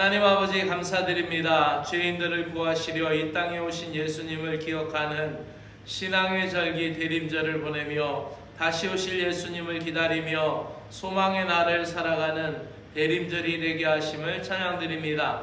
하나님 아버지 감사드립니다. 죄인들을 구하시려 이 땅에 오신 예수님을 기억하는 신앙의 절기 대림절을 보내며 다시 오실 예수님을 기다리며 소망의 날을 살아가는 대림절이 되게 하심을 찬양드립니다.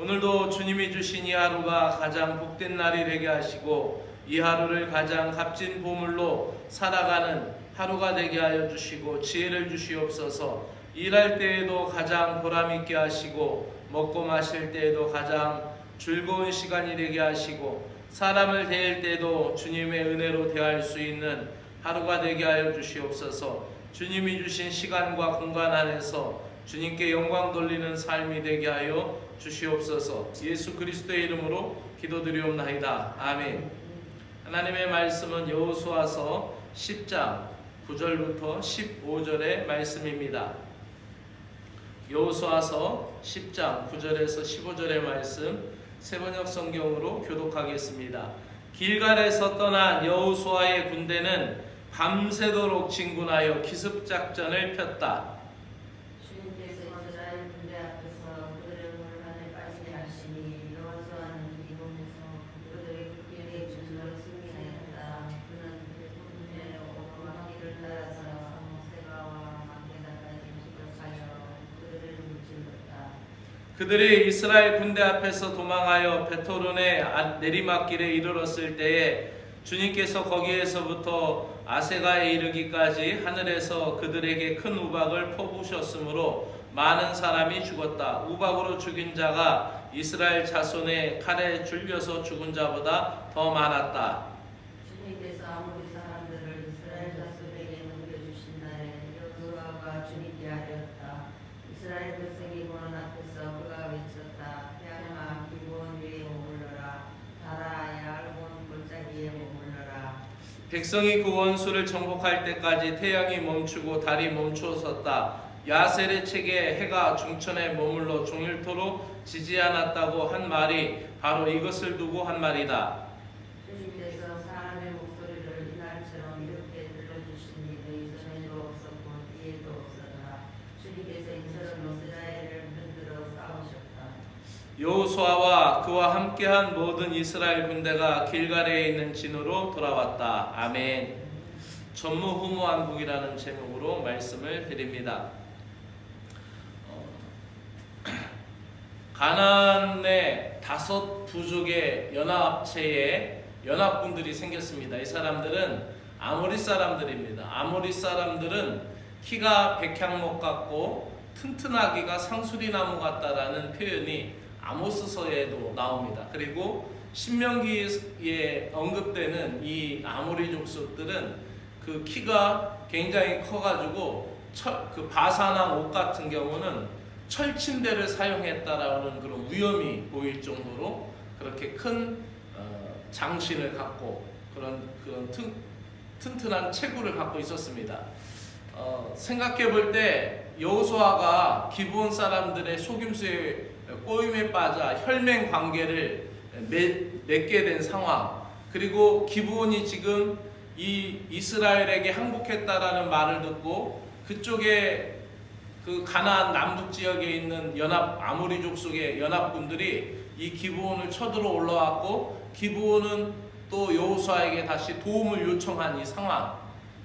오늘도 주님이 주신 이 하루가 가장 복된 날이 되게 하시고 이 하루를 가장 값진 보물로 살아가는 하루가 되게 하여 주시고 지혜를 주시옵소서. 일할 때에도 가장 보람 있게 하시고 먹고 마실 때에도 가장 즐거운 시간이 되게 하시고 사람을 대할 때도 주님의 은혜로 대할 수 있는 하루가 되게 하여 주시옵소서. 주님이 주신 시간과 공간 안에서 주님께 영광 돌리는 삶이 되게 하여 주시옵소서. 예수 그리스도의 이름으로 기도드리옵나이다. 아멘. 하나님의 말씀은 여호수아서 10장 9절부터 15절의 말씀입니다. 여호수아서 10장 9절에서 15절의 말씀 세번역 성경으로 교독하겠습니다. 길갈에서 떠난 여호수아의 군대는 밤새도록 진군하여 기습 작전을 폈다. 주님께서 이스라엘 군대 앞에서 그들을 물간에 빠지게 하시니 여호수아는 이곳에서 그들의 길에 줄로 승리하였다. 그는 군대의 오르막길을 따라서 모세가와 막게다까지 출발하여 그들을 무찔렀다. 그들이 이스라엘 군대 앞에서 도망하여 베토론의 아- 내리막길에 이르렀을 때에 주님께서 거기에서부터 아세가에 이르기까지 하늘에서 그들에게 큰 우박을 퍼부으셨으므로 많은 사람이 죽었다. 우박으로 죽인 자가 이스라엘 자손의 칼에 줄려서 죽은 자보다 더 많았다. 주님께서 아무리 사람들을 이스라엘 자손에게 넘겨주신 날에 여호수아가 주님께 하였다. 이스라엘 백성이 보는 앞에서 그가 외쳤다. 향아 기브온 위에 머물러라. 달아 얇은 골짜기에 머물러라. 백성이 그 원수를 정복할 때까지 태양이 멈추고 달이 멈추었었다. 야셀의 책에 해가 중천에 머물러 종일토록 지지 않았다고 한 말이 바로 이것을 두고 한 말이다. 주님께서 사람의 목소리를 이날처럼 이렇게 들려주시니 너희 전에도 없었고 뒤에도 없었다. 주님께서 이처럼 이스라엘을 흔들어 싸우셨다. 여호수아와 그와 함께한 모든 이스라엘 군대가 길갈에 있는 진으로 돌아왔다. 아멘. 전무후무한국이라는 제목으로 말씀을 드립니다. 어, 가나안의 다섯 부족의 연합체에 연합군들이 생겼습니다. 이 사람들은 아모리 사람들입니다. 아모리 사람들은 키가 백향목 같고 튼튼하기가 상수리 나무 같다라는 표현이 아모스서에도 나옵니다. 그리고 신명기에 언급되는 이 아모리 족속들은 그 키가 굉장히 커가지고 철, 그 바사나 옷 같은 경우는 철침대를 사용했다라는 그런 위험이 보일 정도로 그렇게 큰 어, 장신을 갖고 그런 그런 튼, 튼튼한 체구를 갖고 있었습니다. 어, 생각해 볼 때 여호수아가 기브온 사람들의 속임수에 꼬임에 빠져 혈맹 관계를 맺, 맺게 된 상황. 그리고 기브온이 지금 이 이스라엘에게 항복했다라는 말을 듣고 그쪽에 그 가나안 남북 지역에 있는 연합 아모리족 속의 연합군들이 이 기브온을 쳐들어 올라왔고 기브온은 또 여호수아에게 다시 도움을 요청한 이 상황.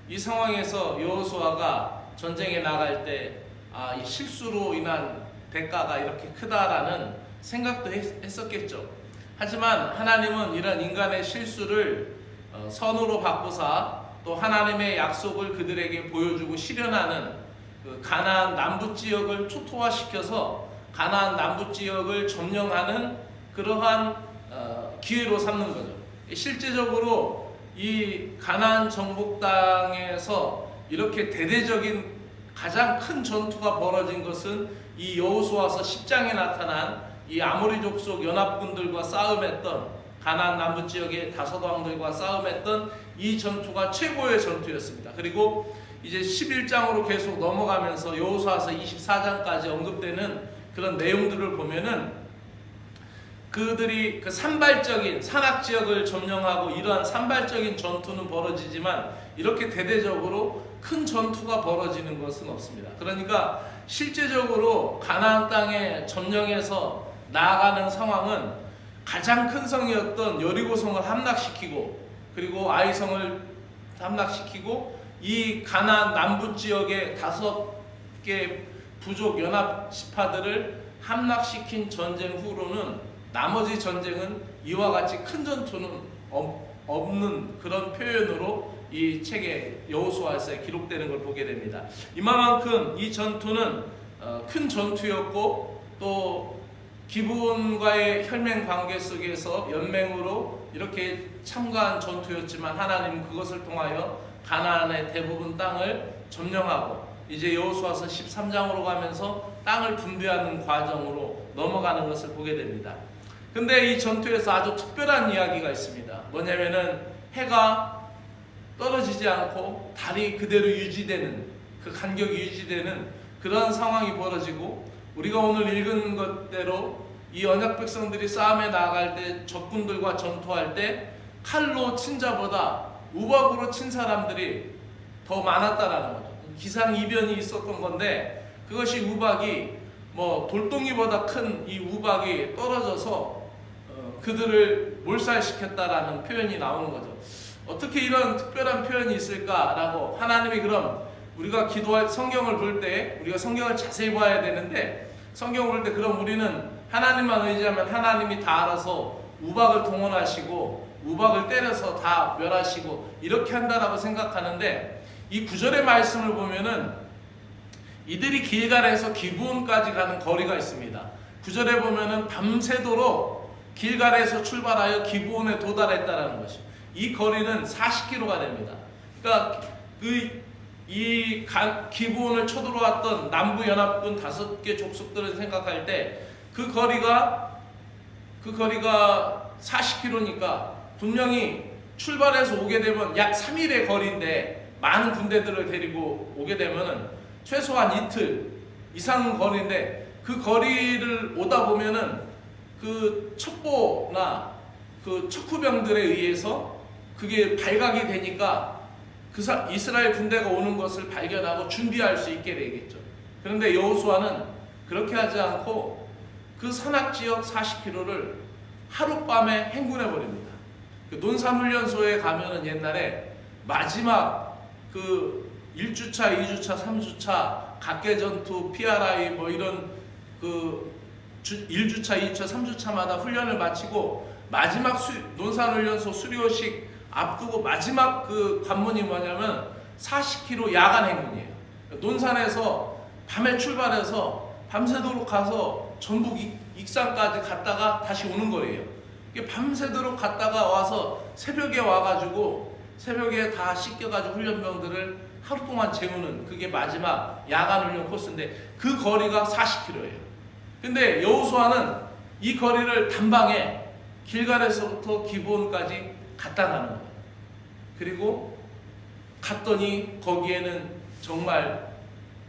이 상황에서 여호수아가 전쟁에 나갈 때 아, 이 실수로 인한 대가가 이렇게 크다라는 생각도 했, 했었겠죠. 하지만 하나님은 이런 인간의 실수를 어, 선으로 바꾸사 또 하나님의 약속을 그들에게 보여주고 실현하는 그 가나안 남부 지역을 초토화시켜서 가나안 남부 지역을 점령하는 그러한 어, 기회로 삼는 거죠. 실제적으로 이 가나안 정복 땅에서 이렇게 대대적인 가장 큰 전투가 벌어진 것은 이 여호수아서 10장에 나타난 이 아모리 족속 연합군들과 싸움했던 가나안 남부 지역의 다섯 왕들과 싸움했던 이 전투가 최고의 전투였습니다. 그리고 이제 11장으로 계속 넘어가면서 여호수아서 24장까지 언급되는 그런 내용들을 보면은 그들이 그 산발적인 산악 지역을 점령하고 이러한 산발적인 전투는 벌어지지만 이렇게 대대적으로 큰 전투가 벌어지는 것은 없습니다. 그러니까 실제적으로 가나안 땅에 점령해서 나아가는 상황은 가장 큰 성이었던 여리고성을 함락시키고 그리고 아이성을 함락시키고 이 가나안 남부 지역의 다섯 개 부족 연합 지파들을 함락시킨 전쟁 후로는 나머지 전쟁은 이와 같이 큰 전투는 없- 없는 그런 표현으로 이 책에 여호수아서에 기록되는 걸 보게 됩니다. 이만큼 이 전투는 어, 큰 전투였고 또 기브온과의 혈맹 관계 속에서 연맹으로 이렇게 참가한 전투였지만 하나님은 그것을 통하여 가나안의 대부분 땅을 점령하고 이제 여호수아서 13장으로 가면서 땅을 분배하는 과정으로 넘어가는 것을 보게 됩니다. 근데 이 전투에서 아주 특별한 이야기가 있습니다. 뭐냐면은 해가 떨어지지 않고 달이 그대로 유지되는 그 간격이 유지되는 그런 상황이 벌어지고 우리가 오늘 읽은 것대로 이 언약 백성들이 싸움에 나아갈 때 적군들과 전투할 때 칼로 친 자보다 우박으로 친 사람들이 더 많았다라는 거죠. 기상 이변이 있었던 건데 그것이 우박이 뭐 돌덩이보다 큰 이 우박이 떨어져서 어, 그들을 몰살시켰다라는 표현이 나오는 거죠. 어떻게 이런 특별한 표현이 있을까라고 하나님이 그럼 우리가 기도할 성경을 볼 때 우리가 성경을 자세히 봐야 되는데 성경을 볼때 그럼 우리는 하나님만 의지하면 하나님이 다 알아서 우박을 동원하시고 우박을 때려서 다 멸하시고 이렇게 한다라고 생각하는데 이 구절의 말씀을 보면은 이들이 길갈에서 기브온까지 가는 거리가 있습니다. 구절에 보면은 밤새도록 길갈에서 출발하여 기브온에 도달했다라는 것이. 이 거리는 40km가 됩니다. 그러니까 그 이 기브온을 쳐들어왔던 남부 연합군 다섯 개 족속들을 생각할 때 그 거리가 그 거리가 40km니까 분명히 출발해서 오게 되면 약 3일의 거리인데 많은 군대들을 데리고 오게 되면은 최소한 이틀 이상 거리인데 그 거리를 오다 보면은 그 첩보나 그 척후병들에 의해서 그게 발각이 되니까 그 사, 이스라엘 군대가 오는 것을 발견하고 준비할 수 있게 되겠죠. 그런데 여호수아는 그렇게 하지 않고 그 산악 지역 40km를 하룻밤에 행군해 버립니다. 그 논산훈련소에 가면은 옛날에 마지막 그 1주차, 2주차, 3주차 각계 전투, PRI 뭐 이런 그 주, 1주차, 2주차, 3주차마다 훈련을 마치고 마지막 수, 논산훈련소 수료식 앞두고 마지막 그 관문이 뭐냐면 40km 야간 행군이에요. 논산에서 밤에 출발해서 밤새도록 가서 전북 익- 익산까지 갔다가 다시 오는 거예요. 밤새도록 갔다가 와서 새벽에 와가지고 새벽에 다 씻겨가지고 훈련병들을 하루 동안 재우는 그게 마지막 야간 훈련 코스인데 그 거리가 40km예요. 근데 여호수아는 이 거리를 단방에 길갈에서부터 기본까지 갔다 가는 거예요. 그리고 갔더니 거기에는 정말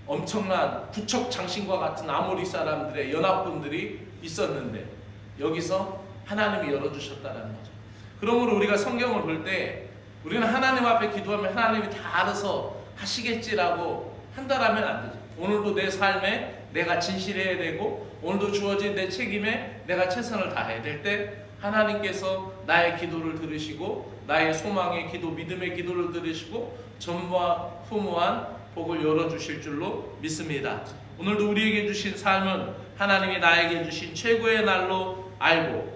엄청난 부척 장신과 같은 아모리 사람들의 연합군들이 있었는데 여기서 하나님이 열어주셨다는 거죠. 그러므로 우리가 성경을 볼 때 우리는 하나님 앞에 기도하면 하나님이 다 알아서 하시겠지라고 한다라면 안 되죠. 오늘도 내 삶에 내가 진실해야 되고 오늘도 주어진 내 책임에 내가 최선을 다해야 될 때 하나님께서 나의 기도를 들으시고 나의 소망의 기도, 믿음의 기도를 들으시고 전무한 후무한 복을 열어주실 줄로 믿습니다. 오늘도 우리에게 주신 삶은 하나님이 나에게 주신 최고의 날로 알고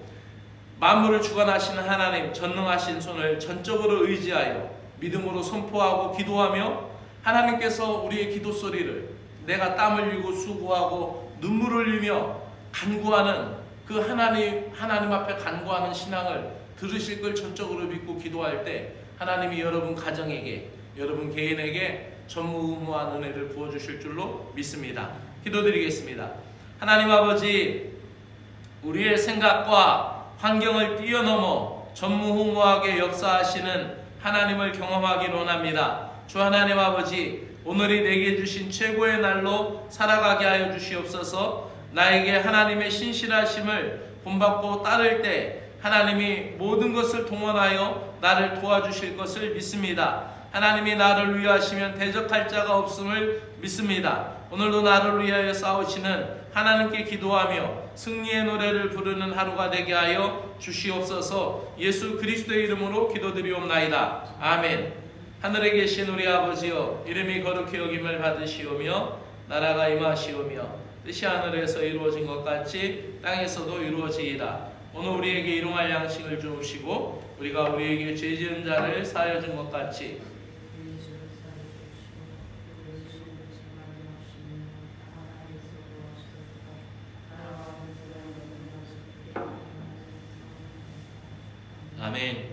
만물을 주관하시는 하나님 전능하신 손을 전적으로 의지하여 믿음으로 선포하고 기도하며 하나님께서 우리의 기도 소리를 내가 땀 흘리고 수고하고 눈물을 흘리며 간구하는 그 하나님 하나님 앞에 간구하는 신앙을 들으실 걸 전적으로 믿고 기도할 때 하나님이 여러분 가정에게 여러분 개인에게 전무후무한 은혜를 부어 주실 줄로 믿습니다. 기도드리겠습니다. 하나님 아버지 우리의 생각과 환경을 뛰어넘어 전무후무하게 역사하시는 하나님을 경험하기를 원합니다. 주 하나님 아버지 오늘이 내게 주신 최고의 날로 살아가게 하여 주시옵소서. 나에게 하나님의 신실하심을 본받고 따를 때 하나님이 모든 것을 동원하여 나를 도와주실 것을 믿습니다. 하나님이 나를 위하시면 대적할 자가 없음을 믿습니다. 오늘도 나를 위하여 싸우시는 하나님께 기도하며 승리의 노래를 부르는 하루가 되게 하여 주시옵소서 예수 그리스도의 이름으로 기도드리옵나이다. 아멘. 하늘에 계신 우리 아버지여 이름이 거룩히 여김을 받으시오며 나라가 임하시오며 뜻이 하늘에서 이루어진 것 같이 땅에서도 이루어지이다. 오늘 우리에게 일용할 양식을 주옵시고 우리가 우리에게 죄 지은 자를 사하여 준 것 같이 아멘.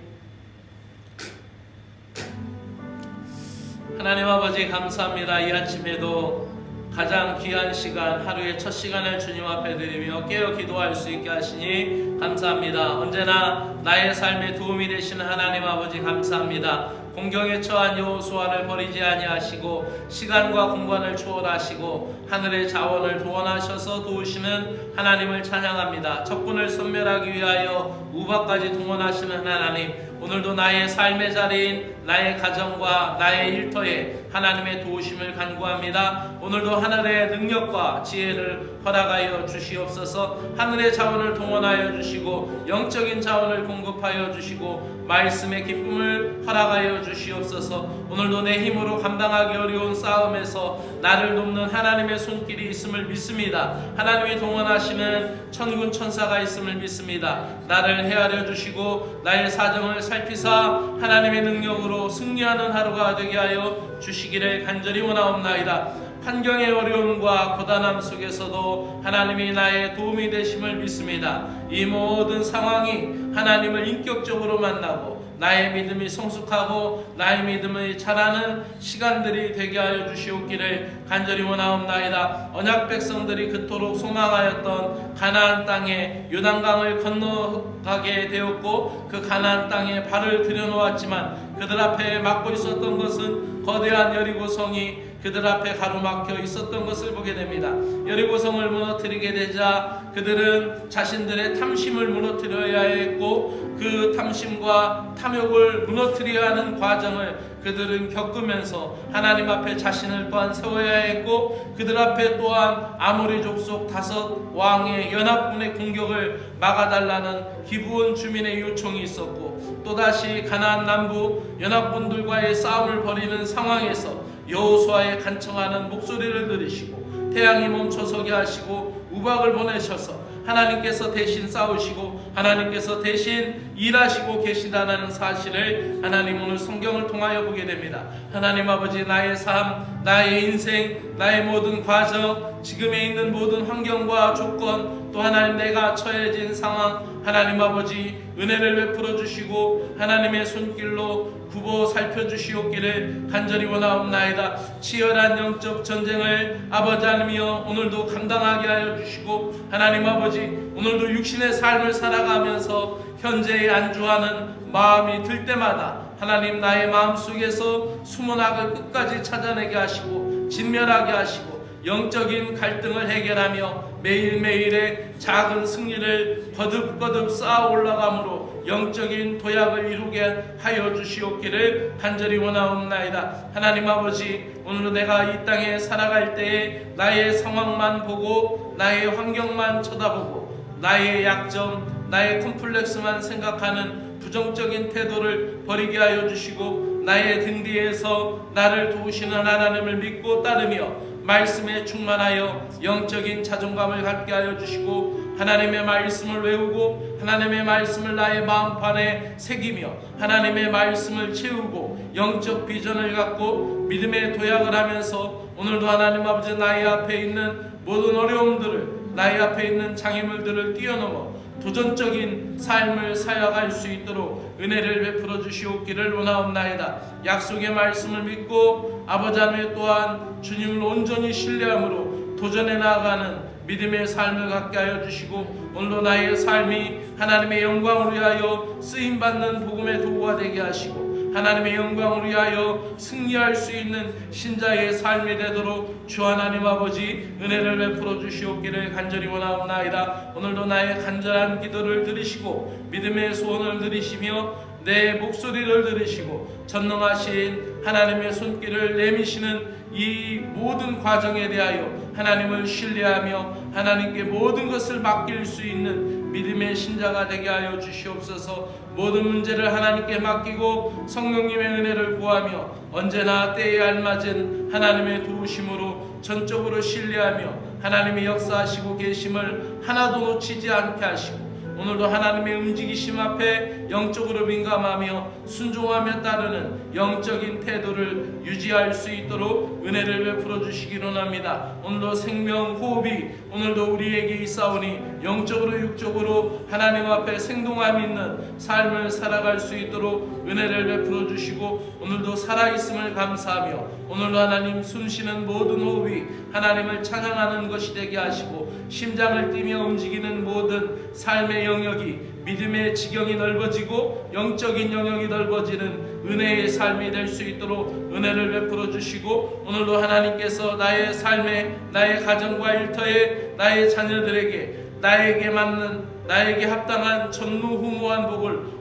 하나님 아버지 감사합니다. 이 아침에도 가장 귀한 시간 하루의 첫 시간을 주님 앞에 드리며 깨어 기도할 수 있게 하시니 감사합니다. 언제나 나의 삶에 도움이 되시는 하나님 아버지 감사합니다. 공경에 처한 여호수아를 버리지 아니하시고 시간과 공간을 초월하시고 하늘의 자원을 도원하셔서 도우시는 하나님을 찬양합니다. 적군을 섬멸하기 위하여 우박까지 동원하시는 하나님 오늘도 나의 삶의 자리인 나의 가정과 나의 일터에 하나님의 도우심을 간구합니다. 오늘도 하늘의 능력과 지혜를 허락하여 주시옵소서. 하늘의 자원을 동원하여 주시고 영적인 자원을 공급하여 주시고 말씀의 기쁨을 허락하여 주시옵소서. 오늘도 내 힘으로 감당하기 어려운 싸움에서 나를 돕는 하나님의 손길이 있음을 믿습니다. 하나님이 동원하시는 천군 천사가 있음을 믿습니다. 나를 헤아려 주시고 나의 사정을 살 피사 하나님의 능력으로 승리하는 하루가 되게 하여 주시기를 간절히 원하옵나이다. 환경의 어려움과 고단함 속에서도 하나님이 나의 도움이 되심을 믿습니다. 이 모든 상황이 하나님을 인격적으로 만나고 나의 믿음이 성숙하고 나의 믿음이 자라는 시간들이 되게 하여 주시옵기를 간절히 원하옵나이다. 언약 백성들이 그토록 소망하였던 가나안 땅에 요단강을 건너가게 되었고 그 가나안 땅에 발을 들여놓았지만 그들 앞에 막고 있었던 것은 거대한 여리고 성이 그들 앞에 가로막혀 있었던 것을 보게 됩니다. 여리고성을 무너뜨리게 되자 그들은 자신들의 탐심을 무너뜨려야 했고 그 탐심과 탐욕을 무너뜨려야 하는 과정을 그들은 겪으면서 하나님 앞에 자신을 또한 세워야 했고 그들 앞에 또한 아모리 족속 다섯 왕의 연합군의 공격을 막아달라는 기부원 주민의 요청이 있었고 또다시 가나안 남부 연합군들과의 싸움을 벌이는 상황에서 여호수아의 간청하는 목소리를 들으시고 태양이 멈춰서게 하시고 우박을 보내셔서 하나님께서 대신 싸우시고 하나님께서 대신 일하시고 계시다는 사실을 하나님 오늘 성경을 통하여 보게 됩니다. 하나님 아버지 나의 삶, 나의 인생, 나의 모든 과정, 지금에 있는 모든 환경과 조건, 또 하나님 내가 처해진 상황, 하나님 아버지 은혜를 베풀어 주시고 하나님의 손길로 굽어 살펴 주시옵기를 간절히 원하옵나이다. 치열한 영적 전쟁을 아버지 하나님이여 오늘도 감당하게 하여 주시고 하나님 아버지 오늘도 육신의 삶을 살아가 면서 현재에 안주하는 마음이 들 때마다 하나님 나의 마음 속에서 숨은 악을 끝까지 찾아내게 하시고 진멸하게 하시고 영적인 갈등을 해결하며 매일매일의 작은 승리를 거듭거듭 쌓아 올라감으로 영적인 도약을 이루게 하여 주시옵기를 간절히 원하옵나이다. 하나님 아버지 오늘도 내가 이 땅에 살아갈 때에 나의 상황만 보고 나의 환경만 쳐다보고 나의 약점, 나의 컴플렉스만 생각하는 부정적인 태도를 버리게 하여 주시고 나의 등 뒤에서 나를 도우시는 하나님을 믿고 따르며 말씀에 충만하여 영적인 자존감을 갖게 하여 주시고 하나님의 말씀을 외우고 하나님의 말씀을 나의 마음판에 새기며 하나님의 말씀을 채우고 영적 비전을 갖고 믿음의 도약을 하면서 오늘도 하나님 아버지 나의 앞에 있는 모든 어려움들을 나의 앞에 있는 장애물들을 뛰어넘어 도전적인 삶을 살아갈 수 있도록 은혜를 베풀어 주시옵기를 원하옵나이다. 약속의 말씀을 믿고 아버지 하나님 또한 주님을 온전히 신뢰함으로 도전해 나아가는 믿음의 삶을 갖게 하여 주시고 오늘도 나의 삶이 하나님의 영광을 위하여 쓰임 받는 복음의 도구가 되게 하시고 하나님의 영광을 위하여 승리할 수 있는 신자의 삶이 되도록 주 하나님 아버지 은혜를 베풀어 주시옵기를 간절히 원하옵나이다. 오늘도 나의 간절한 기도를 들으시고 믿음의 소원을 들으시며 내 목소리를 들으시고 전능하신 하나님의 손길을 내미시는 이 모든 과정에 대하여 하나님을 신뢰하며 하나님께 모든 것을 맡길 수 있는 믿음의 신자가 되게 하여 주시옵소서. 모든 문제를 하나님께 맡기고 성령님의 은혜를 구하며 언제나 때에 알맞은 하나님의 도우심으로 전적으로 신뢰하며 하나님의 역사하시고 계심을 하나도 놓치지 않게 하시고 오늘도 하나님의 움직이심 앞에 영적으로 민감하며 순종하며 따르는 영적인 태도를 유지할 수 있도록 은혜를 베풀어 주시기로 합니다. 오늘도 생명 호흡이 오늘도 우리에게 있사오니 영적으로 육적으로 하나님 앞에 생동함 있는 삶을 살아갈 수 있도록 은혜를 베풀어 주시고 오늘도 살아 있음을 감사하며 오늘도 하나님 숨쉬는 모든 호흡이 하나님을 찬양하는 것이 되게 하시고 심장을 뛰며 움직이는 모든 삶의 영역이 믿음의 지경이 넓어지고 영적인 영역이 넓어지는 은혜의 삶이 될 수 있도록 은혜를 베풀어 주시고 오늘도 하나님께서 나의 삶에 나의 가정과 일터에 나의 자녀들에게 나에게 맞는 나에게 합당한 전무후무한 복을